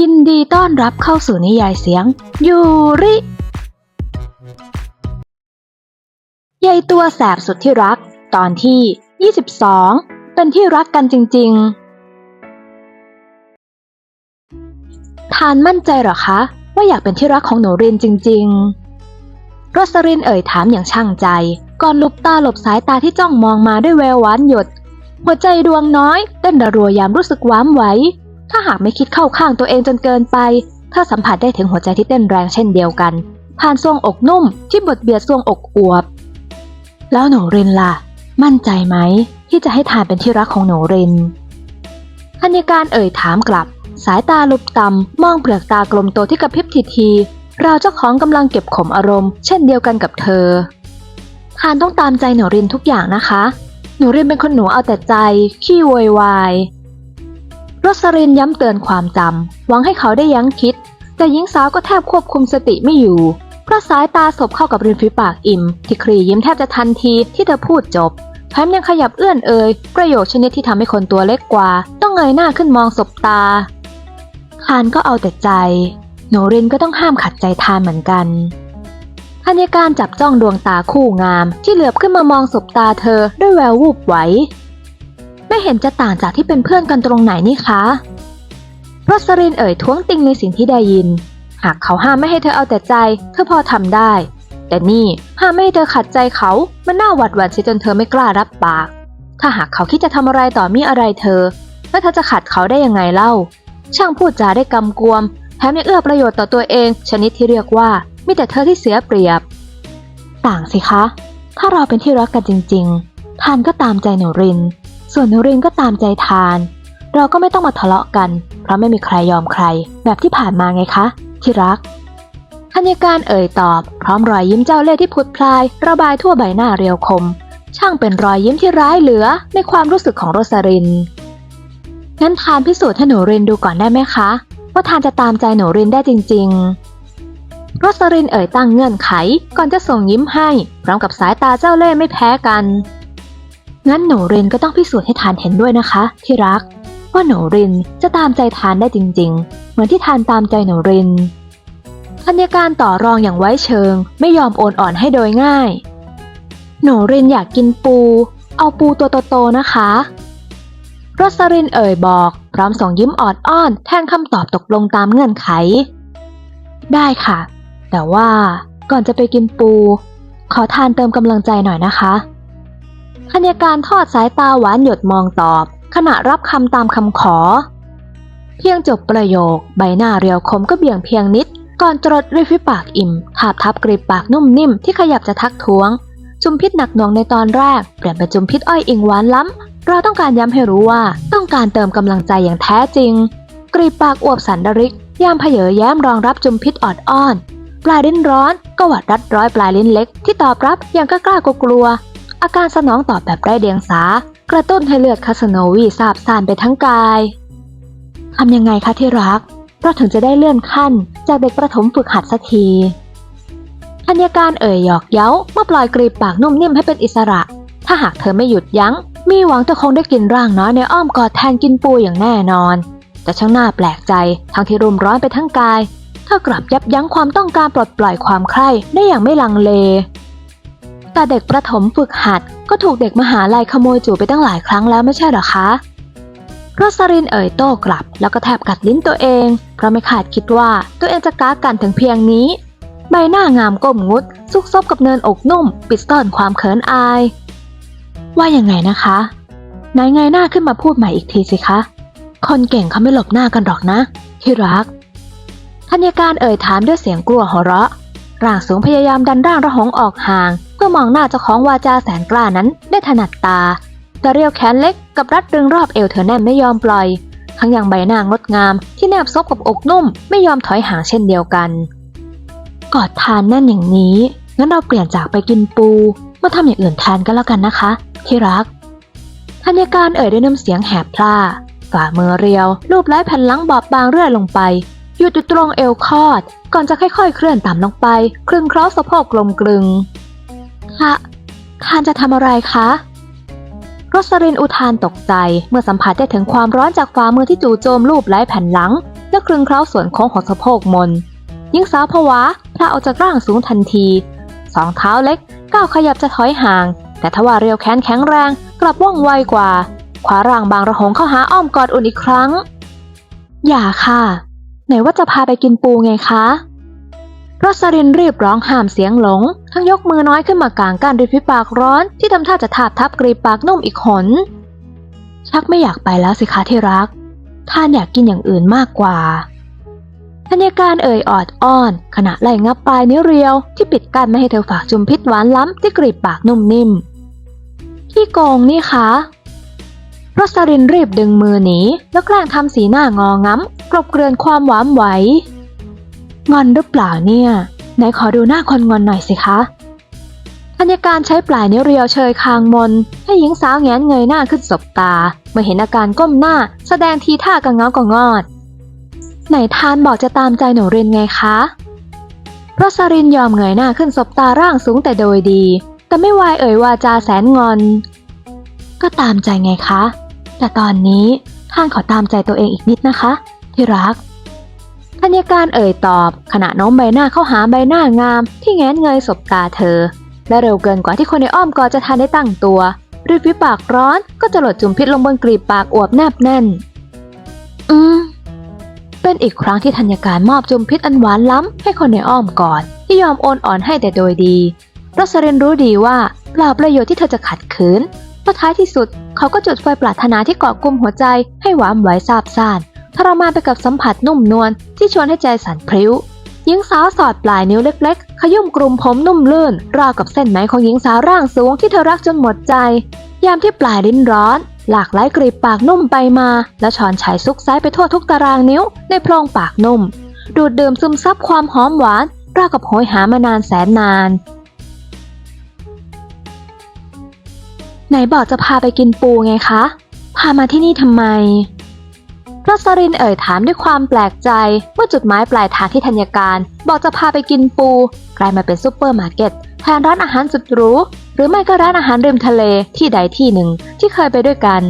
ยินดีต้อนรับเข้าสู่นิยายเสียง ยูริยายตัวแสบสุดที่รัก ตอนที่ 22 เป็นที่รักกันจริง ๆ ทานมั่นใจหรอคะ ว่าอยากเป็นที่รักของหนูรีนจริงๆโรสรินเอ่ยถามอย่างช่างใจ ก่อนหลบตาหลบสายตาที่จ้องมองมาด้วยแววหวานหยด หัวใจดวงน้อยเต้นระรัวยามรู้สึกว้ามไหว ถ้าหากไม่คิดเข้าข้างตัวเองจนเกินไป เธอสัมผัสได้ถึงหัวใจที่เต้นแรงเช่นเดียวกัน ผ่านทรวงอกนุ่มที่บดเบียดทรวงอกอวบ แล้วหนูรินล่ะ มั่นใจไหม ที่จะให้ทานเป็นที่รักของหนูรินธัญการเอ่ยถามกลับ สายตาลุบต่ำมองเปลือกตากลมโตที่กระพริบทีทีๆราเจ้าของกำลังเก็บข่มอารมณ์เช่นเดียวกันกับเธอทานต้องตามใจหนูรินทุกอย่างนะคะ หนูรินเป็นคนหนูเอาแต่ใจ ขี้โวยวาย รสรินย้ำเตือนความจำหวังให้เขาได้ยั้งคิด แต่หญิงสาวก็แทบควบคุมสติไม่อยู่ เพราะสายตาสบเข้ากับริมฝีปากอิ่ม ที่ครียิ้มแทบจะทันทีที่เธอพูดจบแถมยังขยับเอื้อนเอ่ยประโยคชนิดที่ทำให้คนตัวเล็กกว่า ต้องเงยหน้าขึ้นมองสบตาทานก็เอาแต่ใจหนูรินก็ต้องห้ามขัดใจทานเหมือนกันธัญการจับจ้องดวงตาคู่งาม ที่เหลือบขึ้นมามองสบตาเธอด้วยแวววูบไหว ไม่เห็นจะต่างจากที่เป็นเพื่อนกันตรงไหนนี่คะรสรินเอ่ยท้วงติงในสิ่งที่ได้ยิน หากเขาห้ามไม่ให้เธอเอาแต่ใจ เธอพอทำได้ แต่นี่ห้ามไม่ให้เธอขัดใจเขามันน่าหวัดหวั่นเสียจนเธอไม่กล้ารับปาก ถ้าหากเขาคิดจะทำอะไรต่อมีอะไรเธอแล้วเธอจะขัดเขาได้ยังไงเล่า ช่างพูดจาได้กำกวมแถมยังเอื้อประโยชน์ต่อตัวเอง ชนิดที่เรียกว่ามีแต่เธอที่เสียเปรียบ ต่างสิคะ ถ้าเราเป็นที่รักกันจริง ๆท่านก็ตามใจหนูริน ส่วนหนูรินก็ตามใจทาน เราก็ไม่ต้องมาทะเลาะกัน เพราะไม่มีใครยอมใคร แบบที่ผ่านมาไงคะ ที่รักธัญการเอ่ยตอบ พร้อมรอยยิ้มเจ้าเล่ห์ที่พุดพลาย ระบายทั่วใบหน้าเรียวคม ช่างเป็นรอยยิ้มที่ร้ายเหลือในความรู้สึกของโรสรินงั้นทานพิสูจน์ให้หนูรินดูก่อนได้ไหมคะ ว่าทานจะตามใจหนูรินได้จริง ๆ โรสรินเอ่ยตั้งเงื่อนไขก่อนจะส่งยิ้มให้ พร้อมกับสายตาเจ้าเล่ห์ไม่แพ้กัน งั้นหนูรินก็ต้องพิสูจน์ให้ทานเห็นด้วยนะคะ ที่รัก ว่าหนูรินจะตามใจทานได้จริง ๆ เหมือนที่ทานตามใจหนูรินธัญการต่อรองอย่างไว้เชิง ไม่ยอมโอนอ่อนให้โดยง่าย หนูรินอยากกินปู เอาปูตัวโตๆนะคะรสรินเอ่ยบอก พร้อมส่งยิ้มออดอ้อนแทนคำตอบตกลงตามเงื่อนไข ได้ค่ะ แต่ว่าก่อนจะไปกินปู ขอทานเติมกำลังใจหน่อยนะคะ ธัญการทอดสายตาหวานหยดมองตอบ ขณะรับคำตามคำขอ เพียงจบประโยค ใบหน้าเรียวคมก็เบี่ยงเพียงนิด ก่อนจรดริมฝีปากอิ่มทาบทับกรีบปากนุ่มนิ่มที่ขยับจะทักท้วง จุมพิษหนักหน่วงในตอนแรก เปลี่ยนเป็นจุมพิษอ้อยอิงหวานล้ำ เราต้องการย้ำให้รู้ว่าต้องการเติมกำลังใจอย่างแท้จริง กรีบปากอวบสันดริก ยามเผยแย้มรองรับจุมพิษออดอ้อนปลายลิ้นร้อนก็หวัดรัดร้อยปลายลิ้นเล็กที่ตอบรับอย่างกล้ากลัว อาการสนองตอบแบบไร้เดียงสา กระตุ้นให้เลือดคาสโนวีสาบซ่านไปทั้งกายทำยังไงคะที่รัก เราถึงจะได้เลื่อนขั้น จากเด็กประถมฝึกหัดสักทีธัญการเอ่ยหยอกเย้าเมื่อปล่อยกรีบปากนุ่มนิ่มให้เป็นอิสระ ถ้าหากเธอไม่หยุดยัง้ง มีหวังเธอคงได้กินร่างน้อยในอ้อมกอดแทนกินปูอย่างแน่นอน แต่ช่างน่าแปลกใจทั้งที่รุมร้อนไปทั้งกายเธอกลับยับยั้งความต้องการปลดปล่อยความใคร่ได้อย่างไม่ลังเล แต่เด็กประถมฝึกหัด ก็ถูกเด็กมหาลัยขโมยจูบไปตั้งหลายครั้งแล้วไม่ใช่หรอคะโรสรินเอ่ยโต้กลับ แล้วก็แทบกัดลิ้นตัวเอง เพราะไม่คาดคิดว่าตัวเองจะก้ากันถึงเพียงนี้ ใบหน้างามก้มงุด ซุกซบกับเนินอกนุ่ม ปิดซ่อนความเขินอาย ว่ายังไงนะคะนายไงหน้าขึ้นมาพูดใหม่อีกทีสิคะ คนเก่งเขาไม่หลบหน้ากันหรอกนะ ที่รักธัญการเอ่ยถามด้วยเสียงกลัวหัวเราะร่างสูงพยายามดันร่างระหองออกห่าง พื่อมองหน้าเจ้าของวาจาแสนกล้านั้นได้ถนัดตาแต่เรียวแขนเล็กกับรัดรึงรอบเอวเธอแน่นไม่ยอมปล่อย ทั้งอย่างใบหน้างดงามที่แนบซบกับอกนุ่มไม่ยอมถอยห่างเช่นเดียวกัน กอดทานแน่นอย่างนี้งั้นเราเปลี่ยนจากไปกินปูมาทำอย่างอื่นแทนก็แล้วกันนะคะที่รักธัญการเอ่ยด้วยน้ำเสียงแหบพล่าฝ่ามือเรียวรูปไล้แผ่นหลังบอบบางเรื่อยลงไปหยุดอยู่ตรงเอวคอด ก่อนจะค่อยๆ เคลื่อนต่ำลงไป คลึงเคราะห์สะโพกกลมกลึงะทานจะทำอะไรคะรสรินอุทานตกใจเมื่อสัมผัสได้ถึงความร้อนจากฝ่ามือที่จู่โจมรูปไล้แผ่นหลัง และคลึงเคล้าส่วนโค้งของสะโพกมนหญิงสาวผวาพลาออกจากร่างสูงทันที สองเท้าเล็กก้าวขยับจะถอยห่าง แต่ทว่าเรียวแขนแข็งแรงกลับว่องไวกว่า ขวาร่างบางระหงเข้าหาอ้อมกอดอุ่นอีกครั้ง อย่าค่ะ ไหนว่าจะพาไปกินปูไงคะ รสรินรีบร้องห้ามเสียงหลง ทั้งยกมือน้อยขึ้นมากางการริฟิปากร้อน ที่ทำท่าจะทาบทับกรีบปากนุ่มอีกหนชักไม่อยากไปแล้วสิคะที่รักท่านอยากกินอย่างอื่นมากกว่าธัญการเอ่ยออดอ้อน ขณะไล่งับปลายนิ้วเรียว ที่ปิดกั้นไม่ให้เธอฝากจุมพิษหวานล้ำที่กรีบปากนุ่มนิ่มพี่โกงนี่คะรสรินรีบดึงมือหนีแล้วแกล้งทำสีหน้างอง้ำกลบเกลื่อนความหวามไหว งอนหรือเปล่าเนี่ย ไหนขอดูหน้าคนงอนหน่อยสิคะธัญการใช้ปลายนิ้วเรียวเชยคางมน ให้หญิงสาวแงนเงยหน้าขึ้นสบตา เมื่อเห็นอาการก้มหน้า แสดงทีท่ากระเงากระงอด ไหนทานบอกจะตามใจหนูเรนไงคะรสรินยอมเงยหน้าขึ้นสบตาร่างสูงแต่โดยดี แต่ไม่วายเอ่ยวาจาแสนงอน ก็ตามใจไงคะ แต่ตอนนี้ท่านขอตามใจตัวเองอีกนิดนะคะ ที่รัก ธัญการเอ่ยตอบ ขณะน้มใบหน้าเข้าหาใบหน้างาม ที่แง้นเงยสบตาเธอ และเร็วเกินกว่าที่คนในอ้อมกอดจะทันได้ตั้งตัวริบฝีปากร้อนก็จะหลดจุ่มพิษลงบนกรีบปากอวบแนบแน่น อืม เป็นอีกครั้งที่ธัญการมอบจุ่มพิษอันหวานล้ำให้คนในอ้อมกอดที่ยอมโอนอ่อนให้แต่โดยดีรสเรนรู้ดีว่าเปล่าประโยชน์ที่เธอจะขัดขืนเพราะท้ายที่สุดเขาก็จุดไฟปรารถนาที่เกาะกลุ่มหัวใจให้หวามไหวซาบซ่าน ทรมานไปกับสัมผัสนุ่มนวลที่ชวนให้ใจสั่นพริ้วหญิงสาวสอดปลายนิ้วเล็กๆ ขยุ่มกลุ่มผมนุ่มลื่น ราวกับเส้นไหมของหญิงสาวร่างสูงที่เธอรักจนหมดใจ ยามที่ปลายลิ้นร้อน หลากไหลกรีบปากนุ่มไปมา แล้วช้อนฉายซุกซ้ายไปทั่วทุกตารางนิ้วในโพรงปากนุ่ม ดูดดื่มซึมซับความหอมหวาน ราวกับโหยหามานานแสนนาน ไหนบอกจะพาไปกินปูไงคะ พามาที่นี่ทำไม รสรินเอ่ยถามด้วยความแปลกใจเมื่อจุดหมายปลายทางที่ธัญการ บอกจะพาไปกินปู กลายมาเป็นซูเปอร์มาร์เก็ตแทนร้านอาหารสุดหรูหรือไม่ก็ร้านอาหารริมทะเลที่ใดที่หนึ่งที่เคยไปด้วยกัน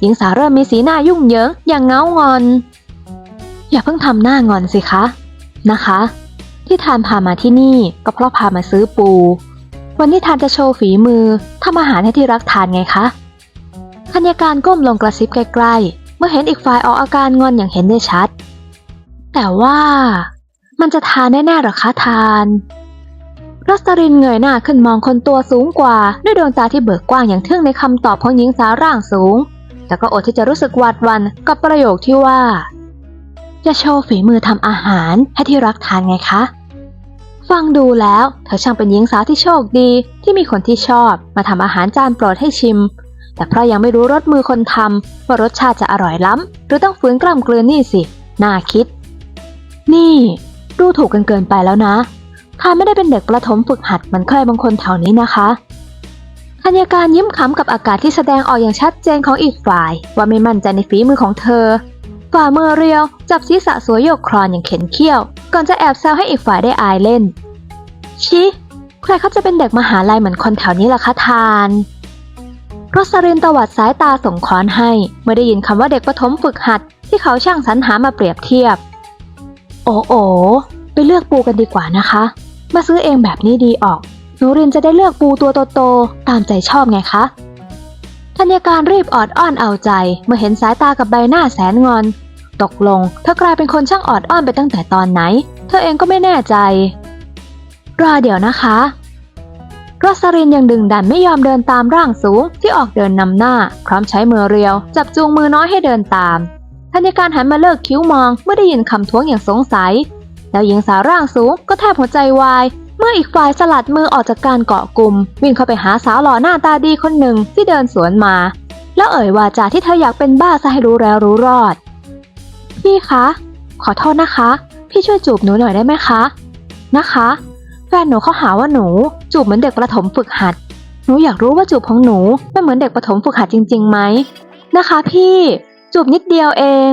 หญิงสาวเริ่มมีสีหน้ายุ่งเหยิงอย่างเงางอน อย่าเพิ่งทำหน้างอนสิคะนะคะ ที่ทานพามาที่นี่ก็เพราะพามาซื้อปู วันนี้ทานจะโชว์ฝีมือทำอาหารให้ที่รักทานไงคะธัญการก้มลงกระซิบใกล้ๆ มื่อเห็นอีกฝ่ายออกอาการงอนอย่างเห็นได้ชัด แต่ว่ามันจะทานแน่ๆหรอคะทานรัสรินเงยหน้าขึ้นมองคนตัวสูงกว่า ด้วยดวงตาที่เบิกกว้างอย่างทึ่งในคำตอบของหญิงสาวร่างสูง แต่ก็อดที่จะรู้สึกหวาดหวันกับประโยคที่ว่า จะโชว์ฝีมือทำอาหารให้ที่รักทานไงคะ ฟังดูแล้ว เธอช่างเป็นหญิงสาวที่โชคดีที่มีคนที่ชอบมาทำอาหารจานโปรดให้ชิม แต่เพราะยังไม่รู้รสมือคนทำว่ารสชาติจะอร่อยล้ำหรือต้องฝืนกล้ำกลืนนี่สิ น่าคิด นี่ดูถูกกันเกินไปแล้วนะข้าไม่ได้เป็นเด็กประถมฝึกหัดเหมือนใครบางคนแถวนี้นะคะธัญการยิ้มขำกับอากาศที่แสดงออกอย่างชัดเจนของอีกฝ่าย ว่าไม่มั่นใจในฝีมือของเธอ ฝ่ามือเรียว จับศีรษะสวยโยกคลอนอย่างเข็นเขี้ยว ก่อนจะแอบแซวให้อีกฝ่ายได้อายเล่น ชิ ใครเขาจะเป็นเด็กมหาลัยเหมือนคนแถวนี้ล่ะคะทาน รสรินตวัดสายตาส่งค้อนให้ เมื่อได้ยินคำว่าเด็กประถมฝึกหัด ที่เขาช่างสรรหามาเปรียบเทียบ โอ้โอไปเลือกปูกันดีกว่านะคะ มาซื้อเองแบบนี้ดีออกหนูรินจะได้เลือกปูตัวโตๆตามใจชอบไงคะธัญการรีบออดอ้อนเอาใจ เมื่อเห็นสายตากับใบหน้าแสนงอน ตกลง เธอกลายเป็นคนช่างออดอ้อนไปตั้งแต่ตอนไหน เธอเองก็ไม่แน่ใจ รอเดี๋ยวนะคะ รสรินยังดึงดันไม่ยอมเดินตามร่างสูงที่ออกเดินนำหน้า พร้อมใช้มือเรียว จับจูงมือน้อยให้เดินตามธัญการหันมาเลิกคิ้วมองเมื่อได้ยินคำท้วงอย่างสงสัย แล้วหญิงสาวร่างสูงก็แทบหัวใจวาย เมื่ออีกฝ่ายสลัดมือออกจากการเกาะกลุ่มวิ่งเข้าไปหาสาวหล่อหน้าตาดีคนหนึ่งที่เดินสวนมา แล้วเอ่ยวาจาที่เธออยากเป็นบ้าซะให้รู้แล้วรู้รอด พี่คะ ขอโทษนะคะ พี่ช่วยจูบหนูหน่อยได้ไหมคะ นะคะ แฟนหนูเขาหาว่าหนู จูบเหมือนเด็กประถมฝึกหัด หนูอยากรู้ว่าจูบของหนูไม่เหมือนเด็กประถมฝึกหัดจริงๆไหมนะคะ พี่ จูบนิดเดียวเอง